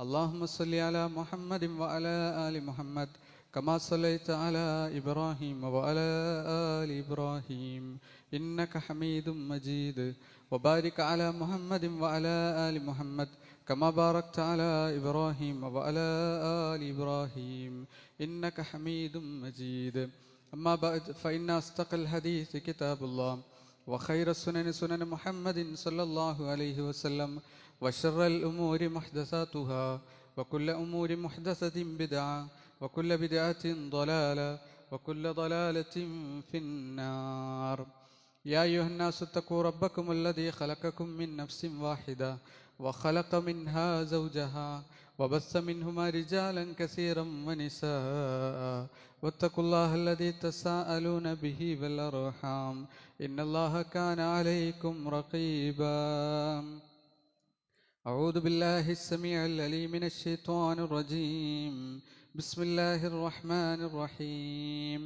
اللهم صل على محمد وعلى آل محمد كما صليت على إبراهيم وعلى آل إبراهيم. إنك حميد مجيد. وبارك على محمد وعلى آل محمد كما باركت على إبراهيم وعلى آل إبراهيم. إنك حميد مجيد. أما بعد فإن أصدق الحديث كتاب الله. وخير السنن سنن محمد صلى الله عليه وسلم وشر الأمور محدثاتها وكل أمور محدثة بدعة وكل بدعة ضلالة وكل ضلالة في النار. يا أيها الناس اتقوا ربكم الذي خلقكم من نفس واحدة وخلق منها زوجها وبث منهما رجالا كثيرا ونساء واتقوا الله الذي تساءلون به والأرحام إن الله كان عليكم رقيبا أعوذ بالله السميع العليم من الشيطان الرجيم بسم الله الرحمن الرحيم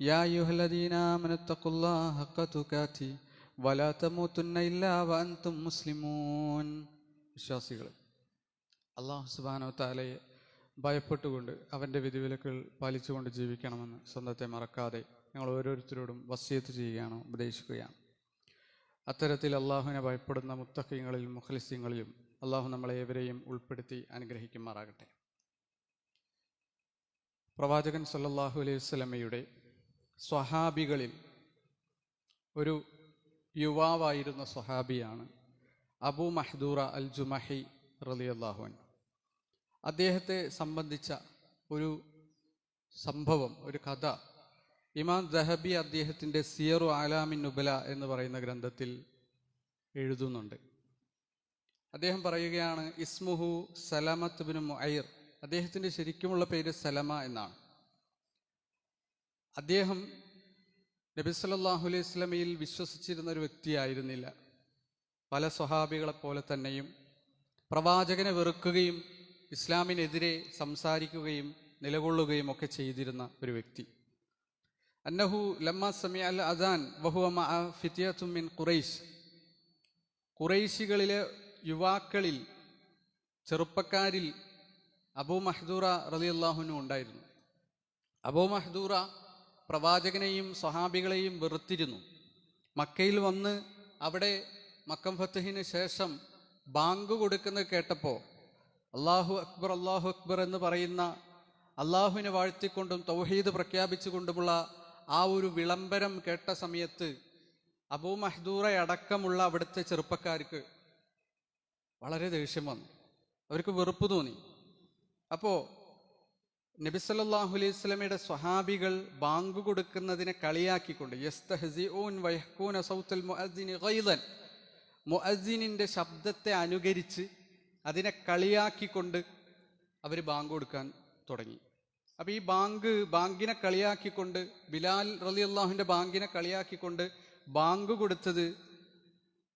يا أيها الذين آمنوا اتقوا الله حق تقاته ولا تموتن إلا وأنتم مسلمون വിശ്വാസികൾ അള്ളാഹു സുബാനോ താലയെ ഭയപ്പെട്ടുകൊണ്ട് അവന്റെ വിധിവിലക്കുകൾ പാലിച്ചുകൊണ്ട് ജീവിക്കണമെന്ന് സ്വന്തത്തെ മറക്കാതെ ഞങ്ങൾ ഓരോരുത്തരോടും വസ്യത്ത് ചെയ്യുകയാണ് ഉപദേശിക്കുകയാണ്. അത്തരത്തിൽ അള്ളാഹുവിനെ ഭയപ്പെടുന്ന മുത്തഖ്യങ്ങളിലും മുഖലിസ്യങ്ങളിലും അള്ളാഹു നമ്മളെ ഏവരെയും ഉൾപ്പെടുത്തി അനുഗ്രഹിക്കുമാറാകട്ടെ. പ്രവാചകൻ സല്ലാഹു അലൈഹി വസല്ലമയുടെ സ്വഹാബികളിൽ ഒരു യുവാവായിരുന്ന സ്വഹാബിയാണ് അബു മഹദൂറ അൽ ജുമഹി റലിയല്ലാഹുൻ അദ്ദേഹത്തെ സംബന്ധിച്ച ഒരു സംഭവം ഒരു കഥ. ഇമാം ദഹബി അദ്ദേഹത്തിന്റെ സിയറു ആലാമിൻ നുബല എന്ന് പറയുന്ന ഗ്രന്ഥത്തിൽ എഴുതുന്നുണ്ട്. അദ്ദേഹം പറയുകയാണ് ഇസ്മുഹു സലമത്ത് ബിൻ മുഅയ്ർ അദ്ദേഹത്തിന്റെ ശരിക്കുമുള്ള പേര് സലമ എന്നാണ്. അദ്ദേഹം നബി സല്ലല്ലാഹു അലൈഹി സ്വലമയിൽ വിശ്വസിച്ചിരുന്ന ഒരു വ്യക്തിയായിരുന്നില്ല. പല സ്വഹാബികളെപ്പോലെ തന്നെയും പ്രവാചകനെ വെറുക്കുകയും ഇസ്ലാമിനെതിരെ സംസാരിക്കുകയും നിലകൊള്ളുകയും ഒക്കെ ചെയ്തിരുന്ന ഒരു വ്യക്തി. അന്നഹു ലമ്മ സമി അൽ അദാൻ വഹുവ ഫിത്തിയത്തും മിൻ ഖുറൈശ്. ഖുറൈശികളിലെ യുവാക്കളിൽ ചെറുപ്പക്കാരിൽ അബൂ മഹദൂറ റലിയല്ലാഹുനും ഉണ്ടായിരുന്നു. അബൂ മഹദൂറ പ്രവാചകനെയും സ്വഹാബികളെയും വെറുത്തിരുന്നു. മക്കയിൽ വന്ന് അവിടെ മക്കം ഫത്തഹിന് ശേഷം ബാങ്ക് കൊടുക്കുന്നത് കേട്ടപ്പോൾ അള്ളാഹു അക്ബർ അള്ളാഹു അക്ബർ എന്ന് പറയുന്ന അള്ളാഹുവിനെ വാഴ്ത്തിക്കൊണ്ടും തൗഹീദ് പ്രഖ്യാപിച്ചുകൊണ്ടുമുള്ള ആ ഒരു വിളംബരം കേട്ട സമയത്ത് അബൂ അടക്കമുള്ള അവിടുത്തെ ചെറുപ്പക്കാർക്ക് വളരെ ദേഷ്യം വന്നു. അവർക്ക് വെറുപ്പ് തോന്നി. അപ്പോൾ നബി അലൈഹി സ്വലമയുടെ സ്വഹാബികൾ ബാങ്ക് കൊടുക്കുന്നതിനെ കളിയാക്കിക്കൊണ്ട് മുഅദ്ദിനിന്റെ ശബ്ദത്തെ അനുകരിച്ച് അതിനെ കളിയാക്കിക്കൊണ്ട് അവർ ബാങ്ക് കൊടുക്കാൻ തുടങ്ങി. അപ്പം ഈ ബാങ്ക് ബാങ്കിനെ കളിയാക്കിക്കൊണ്ട് ബിലാൽ റലി അള്ളാഹുവിന്റെ ബാങ്കിനെ കളിയാക്കിക്കൊണ്ട് ബാങ്ക് കൊടുത്തത്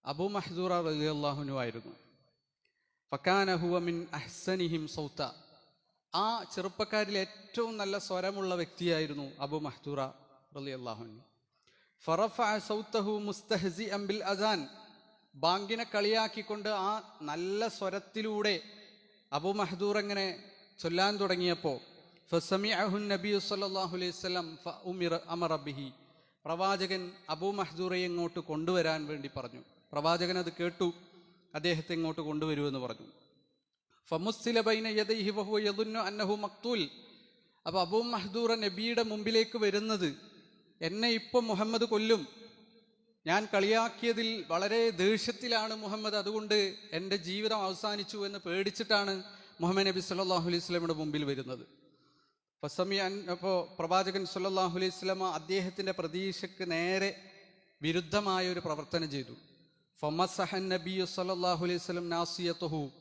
അബു മഹ്സൂറ റലി അള്ളാഹുനു ആയിരുന്നു ഫക്കാനഹുവ മിൻ അഹ്സനിഹിം സൗത്ത. ആ ചെറുപ്പക്കാരിൽ ഏറ്റവും നല്ല സ്വരമുള്ള വ്യക്തിയായിരുന്നു അബു മഹദൂറ റലി അള്ളാഹുൻ ഫറഫ സൗത്തഹു മുസ്തഹസി അംബിൽ അദാൻ ബാങ്കിനെ കളിയാക്കിക്കൊണ്ട് ആ നല്ല സ്വരത്തിലൂടെ അബു മഹദൂർ അങ്ങനെ ചൊല്ലാൻ തുടങ്ങിയപ്പോൾ ഫസമിഅഹുൻ നബി സല്ലല്ലാഹു അലൈഹി വസല്ലം ഫഉമിറ അമറ ബിഹി. പ്രവാചകൻ അബു മഹദൂറെ ഇങ്ങോട്ട് കൊണ്ടുവരാൻ വേണ്ടി പറഞ്ഞു. പ്രവാചകൻ അത് കേട്ടു അദ്ദേഹത്തെ ഇങ്ങോട്ട് കൊണ്ടുവരുമെന്ന് പറഞ്ഞു. ഫമുസ്സില ബൈന യദൈഹി വഹു യദുന്നു അന്നഹു മക്തൂൽ. അപ്പോൾ അബൂ മഹദൂറ നബിയുടെ മുമ്പിലേക്ക് വരുന്നത് എന്നെ ഇപ്പം മുഹമ്മദ് കൊല്ലും ഞാൻ കളിയാക്കിയതിൽ വളരെ ദേഷ്യത്തിലാണ് മുഹമ്മദ്. അതുകൊണ്ട് എന്റെ ജീവിതം അവസാനിച്ചു എന്ന് പേടിച്ചിട്ടാണ് മുഹമ്മദ് നബി സല്ലാഹു അലൈഹി മുമ്പിൽ വരുന്നത്. ഫസമിയാൻ അപ്പോൾ പ്രവാചകൻ സല്ലാഹു അലൈഹി സ്വലമ അദ്ദേഹത്തിന്റെ പ്രതീക്ഷയ്ക്ക് നേരെ വിരുദ്ധമായ ഒരു പ്രവർത്തനം ചെയ്തു. ഫമസഹൻ നബിയു സല്ലാഹു അലൈഹി സ്വലം നാസിയത്തുഹു.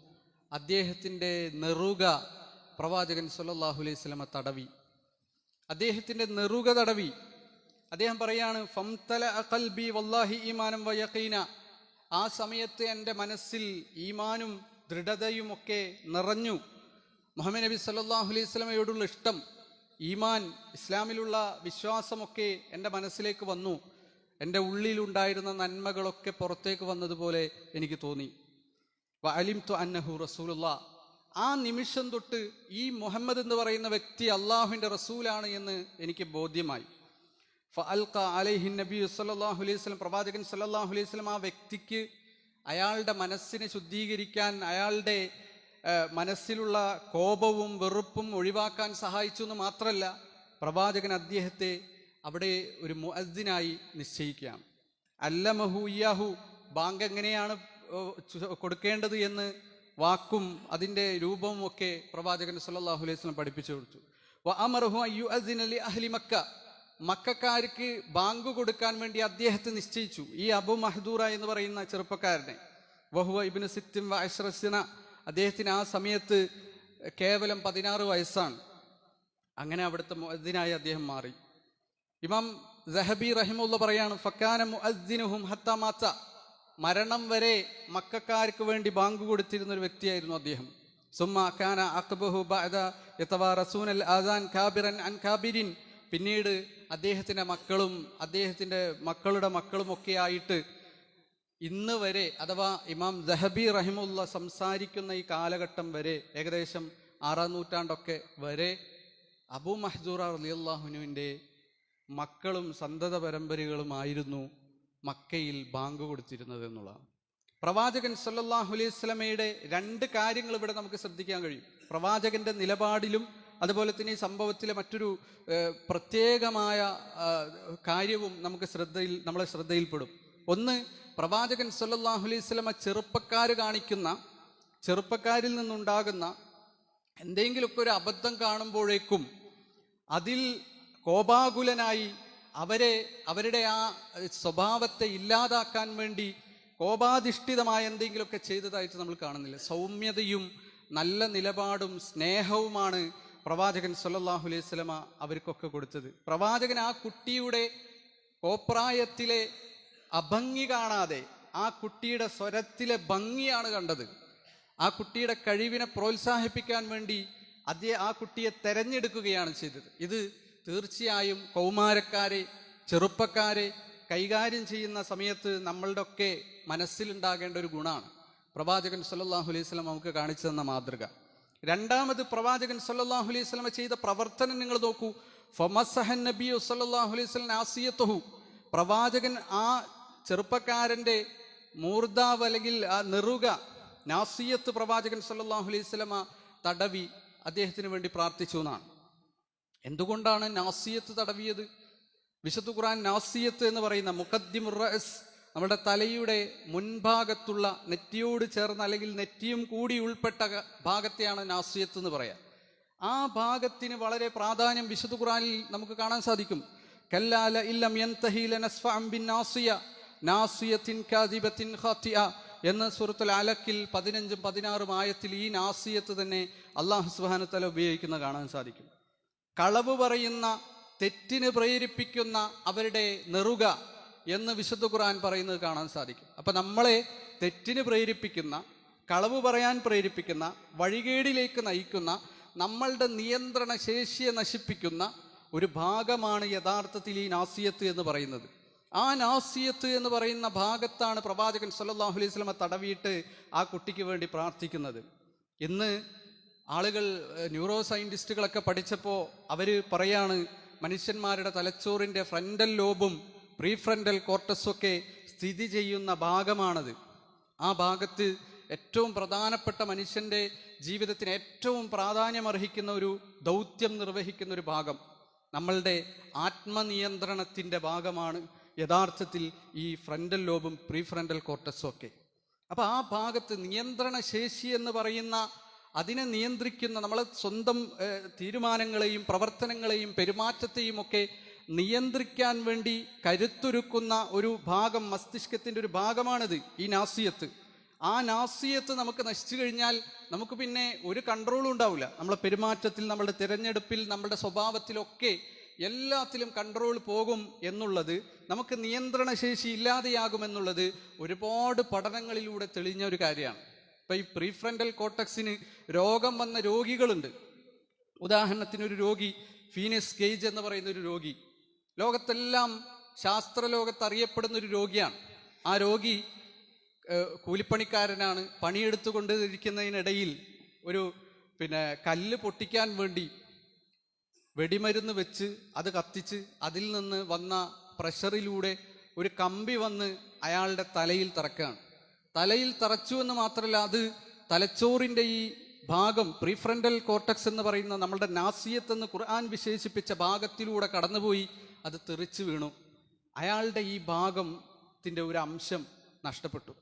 അദ്ദേഹത്തിന്റെ നെറുക പ്രവാചകൻ സല്ലാഹു അലൈഹി സ്വലമ തടവി. അദ്ദേഹത്തിന്റെ നെറുക തടവി. അദ്ദേഹം പറയാണ് ഫംതല അഖൽബി വല്ലാഹി ഈമാനം ആ സമയത്ത് എന്റെ മനസ്സിൽ ഈമാനും ദൃഢതയും ഒക്കെ നിറഞ്ഞു. മുഹമ്മദ് നബി സല്ലാഹു അലൈഹി സ്വലമയോടുള്ള ഇഷ്ടം ഈമാൻ ഇസ്ലാമിലുള്ള വിശ്വാസമൊക്കെ എന്റെ മനസ്സിലേക്ക് വന്നു. എന്റെ ഉള്ളിലുണ്ടായിരുന്ന നന്മകളൊക്കെ പുറത്തേക്ക് വന്നതുപോലെ എനിക്ക് തോന്നി. അലിം തു അന്നഹു റസൂലുള്ള. ആ നിമിഷം തൊട്ട് ഈ മുഹമ്മദ് എന്ന് പറയുന്ന വ്യക്തി അള്ളാഹുവിന്റെ റസൂലാണ് എന്ന് എനിക്ക് ബോധ്യമായി. അലൈഹി നബി സല്ലല്ലാഹു അലൈഹി വസല്ലം പ്രവാചകൻ സല്ലല്ലാഹു അലൈഹി വസല്ലം ആ വ്യക്തിക്ക് അയാളുടെ മനസ്സിനെ ശുദ്ധീകരിക്കാൻ അയാളുടെ മനസ്സിലുള്ള കോപവും വെറുപ്പും ഒഴിവാക്കാൻ സഹായിച്ചു എന്ന് മാത്രമല്ല പ്രവാചകൻ അദ്ദേഹത്തെ അവിടെ ഒരു മുഅദ്ദിനായി നിശ്ചയിക്കുകയാണ്. അല്ലമഹു ഇയാഹു ബാങ്ക് എങ്ങനെയാണ് കൊടുക്കേണ്ടത് എന്ന് വാക്കും അതിന്റെ രൂപവും ഒക്കെ പ്രവാചകൻ സല്ലാഹു അലൈഹി വസല്ലം പഠിപ്പിച്ചു കൊടുത്തു. വ അമറഹു അൻ യുഅദ്ദിന ലി അഹ്ലി മക്ക മക്കാർക്ക് ബാങ്ക് കൊടുക്കാൻ വേണ്ടി അദ്ദേഹത്തെ നിശ്ചയിച്ചു. ഈ അബു മഹദൂറ എന്ന് പറയുന്ന ചെറുപ്പക്കാരനെ. വഹുവ ഇബിന് സിത്തിം വ അഷ്റസിന. അദ്ദേഹത്തിന് ആ സമയത്ത് കേവലം പതിനാറ് വയസ്സാണ്. അങ്ങനെ അവിടുത്തെ മുഅദ്ദിനായി അദ്ദേഹം മാറി. ഇമാം ജഹബി റഹിമുള്ള പറയാണ് ഫക്കാന മുഅദ്ദിനുഹും ഹത്ത മാത്ത. മരണം വരെ മക്കാർക്ക് വേണ്ടി ബാങ്ക് കൊടുത്തിരുന്ന ഒരു വ്യക്തിയായിരുന്നു അദ്ദേഹം. സുമ്മ കാന അക്ബഹു ബഅദ യതവാ റസൂനൽ ആസാൻ കാബിറൻ അൻ കാബിരിൻ. പിന്നീട് അദ്ദേഹത്തിന്റെ മക്കളും അദ്ദേഹത്തിന്റെ മക്കളുടെ മക്കളും ഒക്കെ ആയിട്ട് ഇന്ന് വരെ അഥവാ ഇമാം ദഹബി റഹിമുള്ള സംസാരിക്കുന്ന ഈ കാലഘട്ടം വരെ ഏകദേശം ആറാം നൂറ്റാണ്ടൊക്കെ വരെ അബു മഹ്ജൂർ റലിയല്ലാഹുനുവിന്റെ മക്കളും സന്തത പരമ്പരകളുമായിരുന്നു മക്കയിൽ ബാങ്ക് കൊടുത്തിരുന്നത് എന്നുള്ളതാണ്. പ്രവാചകൻ സല്ലല്ലാഹു അലൈഹി സ്വലമയുടെ രണ്ട് കാര്യങ്ങൾ ഇവിടെ നമുക്ക് ശ്രദ്ധിക്കാൻ കഴിയും. പ്രവാചകന്റെ നിലപാടിലും അതുപോലെ തന്നെ ഈ സംഭവത്തിലെ മറ്റൊരു പ്രത്യേകമായ കാര്യവും നമുക്ക് ശ്രദ്ധയിൽ നമ്മളെ ശ്രദ്ധയിൽപ്പെടും. ഒന്ന് പ്രവാചകൻ സല്ലല്ലാഹു അലൈഹി ചെറുപ്പക്കാർ കാണിക്കുന്ന ചെറുപ്പക്കാരിൽ നിന്നുണ്ടാകുന്ന എന്തെങ്കിലുമൊക്കെ ഒരു അബദ്ധം കാണുമ്പോഴേക്കും അതിൽ കോപാകുലനായി അവരെ അവരുടെ ആ സ്വഭാവത്തെ ഇല്ലാതാക്കാൻ വേണ്ടി കോപാധിഷ്ഠിതമായ എന്തെങ്കിലുമൊക്കെ ചെയ്തതായിട്ട് നമ്മൾ കാണുന്നില്ല. സൗമ്യതയും നല്ല നിലപാടും സ്നേഹവുമാണ് പ്രവാചകൻ സല്ലല്ലാഹു അലൈഹി സ്വലമ അവർക്കൊക്കെ കൊടുത്തത്. പ്രവാചകൻ ആ കുട്ടിയുടെ കോപ്രായത്തിലെ അഭംഗി കാണാതെ ആ കുട്ടിയുടെ സ്വരത്തിലെ ഭംഗിയാണ് കണ്ടത്. ആ കുട്ടിയുടെ കഴിവിനെ പ്രോത്സാഹിപ്പിക്കാൻ വേണ്ടി അതേ ആ കുട്ടിയെ തെരഞ്ഞെടുക്കുകയാണ് ചെയ്തത്. ഇത് തീർച്ചയായും കൗമാരക്കാരെ ചെറുപ്പക്കാരെ കൈകാര്യം ചെയ്യുന്ന സമയത്ത് നമ്മളുടെയൊക്കെ മനസ്സിലുണ്ടാകേണ്ട ഒരു ഗുണമാണ്. പ്രവാചകൻ സല്ലാഹു അലൈഹി സ്വലം നമുക്ക് കാണിച്ചു തന്ന മാതൃക. രണ്ടാമത് പ്രവാചകൻ സല്ലാഹു അലൈഹി സ്വലമ ചെയ്ത പ്രവർത്തനം നിങ്ങൾ നോക്കൂ. ഫമസഹൻ നബിയു സല്ലാഹു അലൈഹി സ്വലം ആസിയത്തുഹു പ്രവാചകൻ ആ ചെറുപ്പക്കാരന്റെ മൂർദാവ് അല്ലെങ്കിൽ ആ നെറുക നാസിയത്ത് പ്രവാചകൻ സല്ലാഹു അലൈഹി സ്വലമ തടവി അദ്ദേഹത്തിന് വേണ്ടി പ്രാർത്ഥിച്ചു എന്നാണ്. എന്തുകൊണ്ടാണ് നാസിയത്ത് തടവിയത്? വിശുദ്ധ ഖുർആൻ നാസിയത്ത് എന്ന് പറയുന്ന റഅസ് നമ്മുടെ തലയുടെ മുൻഭാഗത്തുള്ള നെറ്റിയോട് ചേർന്ന് അല്ലെങ്കിൽ നെറ്റിയും കൂടി ഉൾപ്പെട്ട ഭാഗത്തെയാണ് നാസിയത്ത് എന്ന് പറയാം. ആ ഭാഗത്തിന് വളരെ പ്രാധാന്യം വിശുദ്ധ ഖുറാനിൽ നമുക്ക് കാണാൻ സാധിക്കും. കല്ലാല ഇല്ലം എന്ന സൂറത്തുൽ അലക്കിൽ പതിനഞ്ചും പതിനാറും ആയത്തിൽ ഈ നാസിയത്ത് തന്നെ അള്ളാഹു തആല ഉപയോഗിക്കുന്ന കാണാൻ സാധിക്കും. കളവ് പറയുന്ന തെറ്റിന് പ്രേരിപ്പിക്കുന്ന അവരുടെ നെറുക എന്ന് വിശുദ്ധ ഖുർആൻ പറയുന്നത് കാണാൻ സാധിക്കും. അപ്പം നമ്മളെ തെറ്റിന് പ്രേരിപ്പിക്കുന്ന കളവ് പറയാൻ പ്രേരിപ്പിക്കുന്ന വഴികേടിലേക്ക് നയിക്കുന്ന നമ്മളുടെ നിയന്ത്രണ ശേഷിയെ നശിപ്പിക്കുന്ന ഒരു ഭാഗമാണ് യഥാർത്ഥത്തിൽ ഈ നാസിയത്ത് എന്ന് പറയുന്നത്. ആ നാസിയത്ത് എന്ന് പറയുന്ന ഭാഗത്താണ് പ്രവാചകൻ സല്ലാഹു അലൈഹി സ്വലമ തടവിയിട്ട് ആ കുട്ടിക്ക് വേണ്ടി പ്രാർത്ഥിക്കുന്നത്. ഇന്ന് ആളുകൾ ന്യൂറോ സയന്റിസ്റ്റുകളൊക്കെ പഠിച്ചപ്പോൾ അവർ പറയാണ് മനുഷ്യന്മാരുടെ തലച്ചോറിന്റെ ഫ്രണ്ടൽ ലോബും പ്രീ കോർട്ടസൊക്കെ സ്ഥിതി ചെയ്യുന്ന ഭാഗമാണത്. ആ ഭാഗത്ത് ഏറ്റവും പ്രധാനപ്പെട്ട മനുഷ്യന്റെ ജീവിതത്തിന് ഏറ്റവും പ്രാധാന്യമർഹിക്കുന്ന ഒരു ദൗത്യം നിർവഹിക്കുന്ന ഒരു ഭാഗം നമ്മളുടെ ആത്മനിയന്ത്രണത്തിന്റെ ഭാഗമാണ് യഥാർത്ഥത്തിൽ ഈ ഫ്രണ്ടൽ ലോബും പ്രീഫ്രണ്ടൽ കോർട്ടസും ഒക്കെ അപ്പോൾ ആ ഭാഗത്ത് നിയന്ത്രണ ശേഷി എന്ന് പറയുന്ന അതിനെ നിയന്ത്രിക്കുന്ന നമ്മളെ സ്വന്തം തീരുമാനങ്ങളെയും പ്രവർത്തനങ്ങളെയും പെരുമാറ്റത്തെയും ഒക്കെ നിയന്ത്രിക്കാൻ വേണ്ടി കരുത്തൊരുക്കുന്ന ഒരു ഭാഗം മസ്തിഷ്കത്തിന്റെ ഒരു ഭാഗമാണിത് ഈ നാസിയത്ത്. ആ നാസിയത്ത് നമുക്ക് നശിച്ചു കഴിഞ്ഞാൽ നമുക്ക് പിന്നെ ഒരു കൺട്രോളും ഉണ്ടാവില്ല. നമ്മുടെ പെരുമാറ്റത്തിൽ നമ്മുടെ തിരഞ്ഞെടുപ്പിൽ നമ്മുടെ സ്വഭാവത്തിലൊക്കെ എല്ലാത്തിലും കൺട്രോൾ പോകും എന്നുള്ളത് നമുക്ക് നിയന്ത്രണ ശേഷി ഇല്ലാതെയാകുമെന്നുള്ളത് ഒരുപാട് പഠനങ്ങളിലൂടെ തെളിഞ്ഞ ഒരു കാര്യമാണ്. ഇപ്പം ഈ പ്രീഫ്രണ്ടൽ കോട്ടക്സിന് രോഗം വന്ന രോഗികളുണ്ട്. ഉദാഹരണത്തിന് ഒരു രോഗി ഫീനസ് കേജ് എന്ന് പറയുന്ന ഒരു രോഗി. ലോകത്തെല്ലാം ശാസ്ത്രലോകത്ത് അറിയപ്പെടുന്ന ഒരു രോഗിയാണ്. ആ രോഗി കൂലിപ്പണിക്കാരനാണ്. പണിയെടുത്തു കൊണ്ടിരിക്കുന്നതിനിടയിൽ ഒരു പിന്നെ കല്ല് പൊട്ടിക്കാൻ വേണ്ടി വെടിമരുന്ന് വെച്ച് അത് കത്തിച്ച് അതിൽ നിന്ന് വന്ന പ്രഷറിലൂടെ ഒരു കമ്പി വന്ന് അയാളുടെ തലയിൽ തറക്കുകയാണ്. തലയിൽ തറച്ചു എന്ന് മാത്രമല്ല അത് തലച്ചോറിന്റെ ഈ ഭാഗം പ്രീഫ്രണ്ടൽ കോർട്ടക്സ് എന്ന് പറയുന്ന നമ്മളുടെ നാസിയത്ത് എന്ന് ഖുർആൻ വിശേഷിപ്പിച്ച ഭാഗത്തിലൂടെ കടന്നുപോയി. അത് തെറിച്ചു വീണു. അയാളുടെ ഈ ഭാഗത്തിന്റെ ഒരു അംശം നഷ്ടപ്പെട്ടു.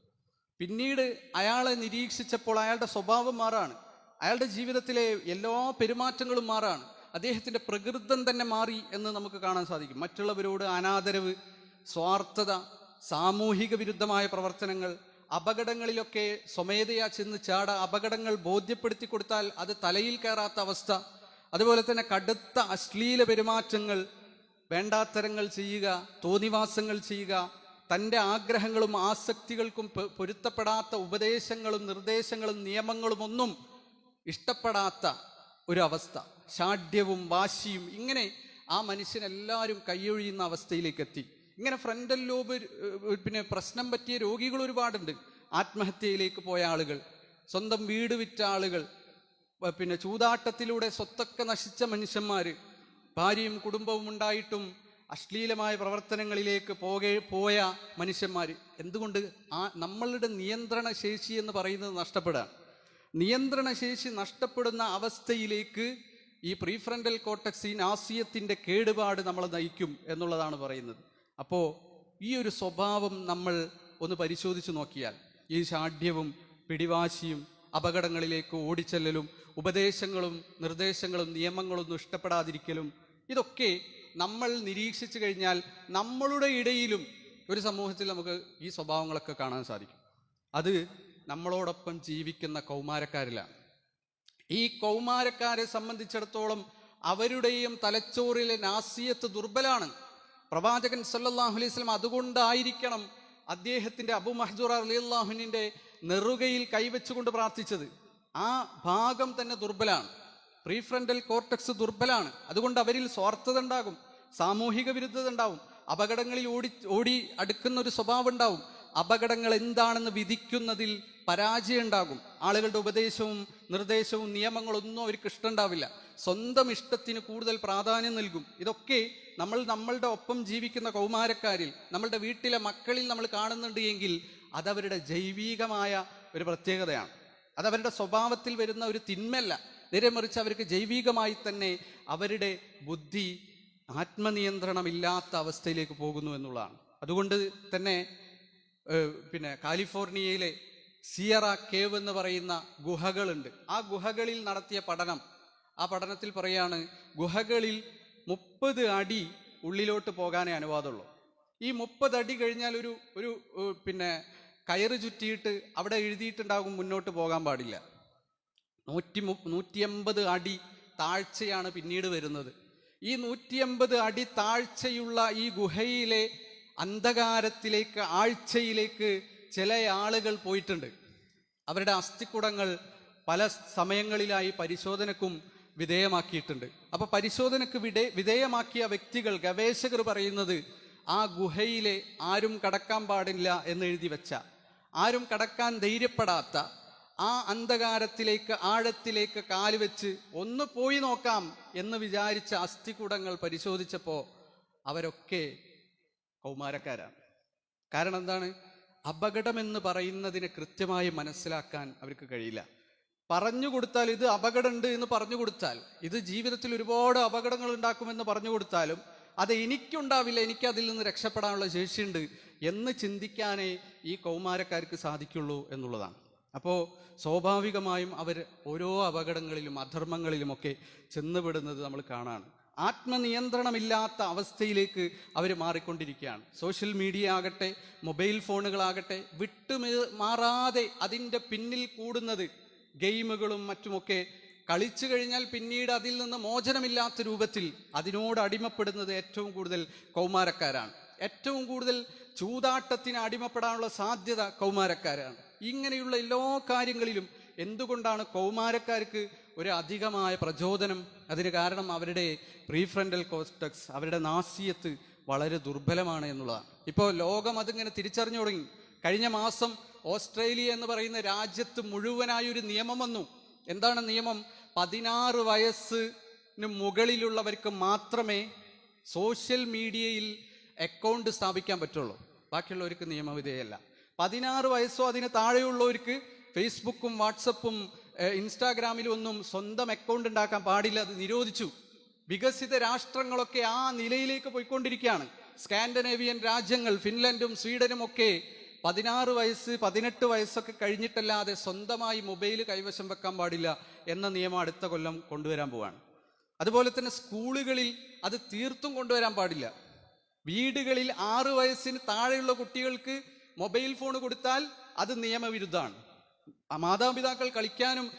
പിന്നീട് അയാളെ നിരീക്ഷിച്ചപ്പോൾ അയാളുടെ സ്വഭാവം മാറാണ്. അയാളുടെ ജീവിതത്തിലെ എല്ലാ പെരുമാറ്റങ്ങളും മാറാണ്. അദ്ദേഹത്തിന്റെ പ്രകൃതം തന്നെ മാറി എന്ന് നമുക്ക് കാണാൻ സാധിക്കും. മറ്റുള്ളവരോട് അനാദരവ് സ്വാർത്ഥത സാമൂഹിക വിരുദ്ധമായ പ്രവർത്തനങ്ങൾ അപകടങ്ങളിലൊക്കെ സ്വമേധയാ ചെന്ന് ചാട അപകടങ്ങൾ ബോധ്യപ്പെടുത്തി കൊടുത്താൽ അത് തലയിൽ കയറാത്ത അവസ്ഥ അതുപോലെ തന്നെ കടുത്ത അശ്ലീല പെരുമാറ്റങ്ങൾ വേണ്ടാത്തരങ്ങൾ ചെയ്യുക തോന്നിവാസങ്ങൾ ചെയ്യുക തന്റെ ആഗ്രഹങ്ങളും ആസക്തികൾക്കും പൊരുത്തപ്പെടാത്ത ഉപദേശങ്ങളും നിർദ്ദേശങ്ങളും നിയമങ്ങളും ഒന്നും ഇഷ്ടപ്പെടാത്ത ഒരു അവസ്ഥ ഷാഢ്യവും വാശിയും ഇങ്ങനെ ആ മനുഷ്യനെല്ലാവരും കൈയൊഴിയുന്ന അവസ്ഥയിലേക്ക് എത്തി. ഇങ്ങനെ ഫ്രണ്ടൽ ലോബ് പിന്നെ പ്രശ്നം പറ്റിയ രോഗികൾ ഒരുപാടുണ്ട്. ആത്മഹത്യയിലേക്ക് പോയ ആളുകൾ സ്വന്തം വീട് വിറ്റ ആളുകൾ പിന്നെ ചൂതാട്ടത്തിലൂടെ സ്വത്തൊക്കെ നശിച്ച മനുഷ്യന്മാര് ഭാര്യയും കുടുംബവും ഉണ്ടായിട്ടും അശ്ലീലമായ പ്രവർത്തനങ്ങളിലേക്ക് പോകെ പോയ മനുഷ്യന്മാർ എന്തുകൊണ്ട് ആ നമ്മളുടെ നിയന്ത്രണ ശേഷി എന്ന് പറയുന്നത് നഷ്ടപ്പെടുക നിയന്ത്രണ ശേഷി നഷ്ടപ്പെടുന്ന അവസ്ഥയിലേക്ക് ഈ പ്രീഫ്രണ്ടൽ കോട്ടക്സ് ഈ കേടുപാട് നമ്മളെ നയിക്കും എന്നുള്ളതാണ് പറയുന്നത്. അപ്പോൾ ഈ ഒരു സ്വഭാവം നമ്മൾ ഒന്ന് പരിശോധിച്ച് നോക്കിയാൽ ഈ ഷാഢ്യവും പിടിവാശിയും അപകടങ്ങളിലേക്ക് ഓടിച്ചെല്ലലും ഉപദേശങ്ങളും നിർദ്ദേശങ്ങളും നിയമങ്ങളൊന്നും ഇഷ്ടപ്പെടാതിരിക്കലും ഇതൊക്കെ നമ്മൾ നിരീക്ഷിച്ചു കഴിഞ്ഞാൽ നമ്മളുടെ ഇടയിലും ഒരു സമൂഹത്തിൽ നമുക്ക് ഈ സ്വഭാവങ്ങളൊക്കെ കാണാൻ സാധിക്കും. അത് നമ്മളോടൊപ്പം ജീവിക്കുന്ന കൗമാരക്കാരിലാണ്. ഈ കൗമാരക്കാരെ സംബന്ധിച്ചിടത്തോളം അവരുടെയും തലച്ചോറിലെ നാസിയത്ത് ദുർബലാണ്. പ്രവാചകൻ സല്ലല്ലാഹു അലൈഹി വസല്ലം അതുകൊണ്ടായിരിക്കണം അദ്ദേഹത്തിന്റെ അബു മഹജൂർ അലിയല്ലാഹുവിന്റെ നെറുകയിൽ കൈവച്ചുകൊണ്ട് പ്രാർത്ഥിച്ചത്. ആ ഭാഗം തന്നെ ദുർബലാണ്. Prefrontal cortex ദുർബലാണ്. അതുകൊണ്ട് അവരിൽ സ്വാർത്ഥത ഉണ്ടാകും. സാമൂഹിക വിരുദ്ധത ഉണ്ടാവും. അപകടങ്ങളിൽ ഓടി ഓടി അടുക്കുന്ന ഒരു സ്വഭാവം ഉണ്ടാവും. അപകടങ്ങൾ എന്താണെന്ന് വിധിക്കുന്നതിൽ പരാജയം ഉണ്ടാകും. ആളുകളുടെ ഉപദേശവും നിർദ്ദേശവും നിയമങ്ങളൊന്നും അവർക്ക് ഇഷ്ടമുണ്ടാവില്ല സ്വന്തം ഇഷ്ടത്തിന് കൂടുതൽ പ്രാധാന്യം നൽകും. ഇതൊക്കെ നമ്മൾ നമ്മളുടെ ഒപ്പം ജീവിക്കുന്ന കൗമാരക്കാരിൽ നമ്മളുടെ വീട്ടിലെ മക്കളിൽ നമ്മൾ കാണുന്നുണ്ട് എങ്കിൽ അതവരുടെ ജൈവികമായ ഒരു പ്രത്യേകതയാണ്. അതവരുടെ സ്വഭാവത്തിൽ വരുന്ന ഒരു തിന്മല്ല നേരെ മറിച്ച് അവർക്ക് ജൈവികമായി തന്നെ അവരുടെ ബുദ്ധി ആത്മനിയന്ത്രണമില്ലാത്ത അവസ്ഥയിലേക്ക് പോകുന്നു എന്നുള്ളതാണ്. അതുകൊണ്ട് തന്നെ പിന്നെ കാലിഫോർണിയയിലെ സിയറ കേവ് എന്ന് പറയുന്ന ഗുഹകളുണ്ട്. ആ ഗുഹകളിൽ നടത്തിയ പഠനം ആ പഠനത്തിൽ പറയാണ് ഗുഹകളിൽ മുപ്പത് അടി ഉള്ളിലോട്ട് പോകാനേ അനുവാദമുള്ളൂ. ഈ മുപ്പത് അടി കഴിഞ്ഞാൽ ഒരു ഒരു പിന്നെ കയറ് ചുറ്റിയിട്ട് അവിടെ എഴുതിയിട്ടുണ്ടാകും മുന്നോട്ട് പോകാൻ പാടില്ല. നൂറ്റി മു നൂറ്റിയമ്പത് അടി താഴ്ചയാണ് പിന്നീട് വരുന്നത്. ഈ നൂറ്റിയമ്പത് അടി താഴ്ചയുള്ള ഈ ഗുഹയിലെ അന്ധകാരത്തിലേക്ക് ആഴ്ചയിലേക്ക് ചില ആളുകൾ പോയിട്ടുണ്ട്. അവരുടെ അസ്ഥിക്കുടങ്ങൾ പല സമയങ്ങളിലായി പരിശോധനക്കും വിധേയമാക്കിയിട്ടുണ്ട്. അപ്പോൾ പരിശോധനക്ക് വിധേ വിധേയമാക്കിയ വ്യക്തികൾ ഗവേഷകർ പറയുന്നത് ആ ഗുഹയിലെ ആരും കടക്കാൻ പാടില്ല എന്ന് എഴുതി വെച്ച ആരും കടക്കാൻ ധൈര്യപ്പെടാത്ത ആ അന്ധകാരത്തിലേക്ക് ആഴത്തിലേക്ക് കാലുവെച്ച് ഒന്ന് പോയി നോക്കാം എന്ന് വിചാരിച്ച അസ്ഥികൂടങ്ങൾ പരിശോധിച്ചപ്പോൾ അവരൊക്കെ കൗമാരക്കാരാണ്. കാരണം എന്താണ്? അപകടമെന്ന് പറയുന്നതിനെ കൃത്യമായി മനസ്സിലാക്കാൻ അവർക്ക് കഴിയില്ല. പറഞ്ഞു കൊടുത്താൽ ഇത് അപകടമുണ്ട് എന്ന് പറഞ്ഞു കൊടുത്താൽ ഇത് ജീവിതത്തിൽ ഒരുപാട് അപകടങ്ങൾ ഉണ്ടാക്കുമെന്ന് പറഞ്ഞു കൊടുത്താലും അത് എനിക്കുണ്ടാവില്ല എനിക്ക് അതിൽ നിന്ന് രക്ഷപ്പെടാനുള്ള ശേഷിയുണ്ട് എന്ന് ചിന്തിക്കാനേ ഈ കൗമാരക്കാർക്ക് സാധിക്കുള്ളൂ എന്നുള്ളതാണ്. അപ്പോൾ സ്വാഭാവികമായും അവർ ഓരോ അപകടങ്ങളിലും അധർമ്മങ്ങളിലുമൊക്കെ ചെന്നുപെടുന്നത് നമ്മൾ കാണാണ്. ആത്മനിയന്ത്രണമില്ലാത്ത അവസ്ഥയിലേക്ക് അവർ മാറിക്കൊണ്ടിരിക്കുകയാണ്. സോഷ്യൽ മീഡിയ ആകട്ടെ മൊബൈൽ ഫോണുകളാകട്ടെ വിട്ടു മാറാതെ അതിന്റെ പിന്നിൽ കൂടുന്നത് ഗെയിമുകളും മറ്റുമൊക്കെ കളിച്ചു കഴിഞ്ഞാൽ പിന്നീട് അതിൽ നിന്ന് മോചനമില്ലാത്ത രൂപത്തിൽ അതിനോട് അടിമപ്പെടുന്നത് ഏറ്റവും കൂടുതൽ കൗമാരക്കാരാണ്. ഏറ്റവും കൂടുതൽ ചൂതാട്ടത്തിന് അടിമപ്പെടാനുള്ള സാധ്യത കൗമാരക്കാരാണ്. ഇങ്ങനെയുള്ള എല്ലാ കാര്യങ്ങളിലും എന്തുകൊണ്ടാണ് കൗമാരക്കാർക്ക് ഒരു അധികമായ പ്രചോദനം? അതിന് കാരണം അവരുടെ പ്രീഫ്രണ്ടൽ കോസ്റ്റക്സ് അവരുടെ നാസിയത്ത് വളരെ ദുർബലമാണ് എന്നുള്ളതാണ്. ഇപ്പോൾ ലോകം അതിങ്ങനെ തിരിച്ചറിഞ്ഞു തുടങ്ങി. കഴിഞ്ഞ മാസം ഓസ്ട്രേലിയ എന്ന് പറയുന്ന രാജ്യത്ത് മുഴുവനായി ഒരു നിയമം വന്നു. എന്താണ് നിയമം? പതിനാറ് വയസ്സിന് മുകളിലുള്ളവർക്ക് മാത്രമേ സോഷ്യൽ മീഡിയയിൽ അക്കൗണ്ട് സ്ഥാപിക്കാൻ പറ്റുള്ളൂ. ബാക്കിയുള്ളവർക്ക് നിയമവിധേയമല്ല പതിനാറ് വയസ്സോ അതിന് താഴെയുള്ളവർക്ക് ഫേസ്ബുക്കും വാട്സപ്പും ഇൻസ്റ്റാഗ്രാമിലും ഒന്നും സ്വന്തം അക്കൗണ്ട് ഉണ്ടാക്കാൻ പാടില്ല. അത് നിരോധിച്ചു. വികസിത രാഷ്ട്രങ്ങളൊക്കെ ആ നിലയിലേക്ക് പോയിക്കൊണ്ടിരിക്കുകയാണ്. സ്കാൻഡനേവിയൻ രാജ്യങ്ങൾ ഫിൻലൻഡും സ്വീഡനും ഒക്കെ പതിനാറ് വയസ്സ് പതിനെട്ട് വയസ്സൊക്കെ കഴിഞ്ഞിട്ടല്ലാതെ സ്വന്തമായി മൊബൈൽ കൈവശം വെക്കാൻ പാടില്ല എന്ന നിയമം അടുത്ത കൊല്ലം കൊണ്ടുവരാൻ പോവാണ്. അതുപോലെ തന്നെ സ്കൂളുകളിൽ അത് തീർത്തും കൊണ്ടുവരാൻ പാടില്ല. വീടുകളിൽ ആറ് വയസ്സിന് താഴെയുള്ള കുട്ടികൾക്ക് മൊബൈൽ ഫോൺ കൊടുത്താൽ അത് നിയമവിരുദ്ധമാണ്. മാതാപിതാക്കൾ കളിക്കാനും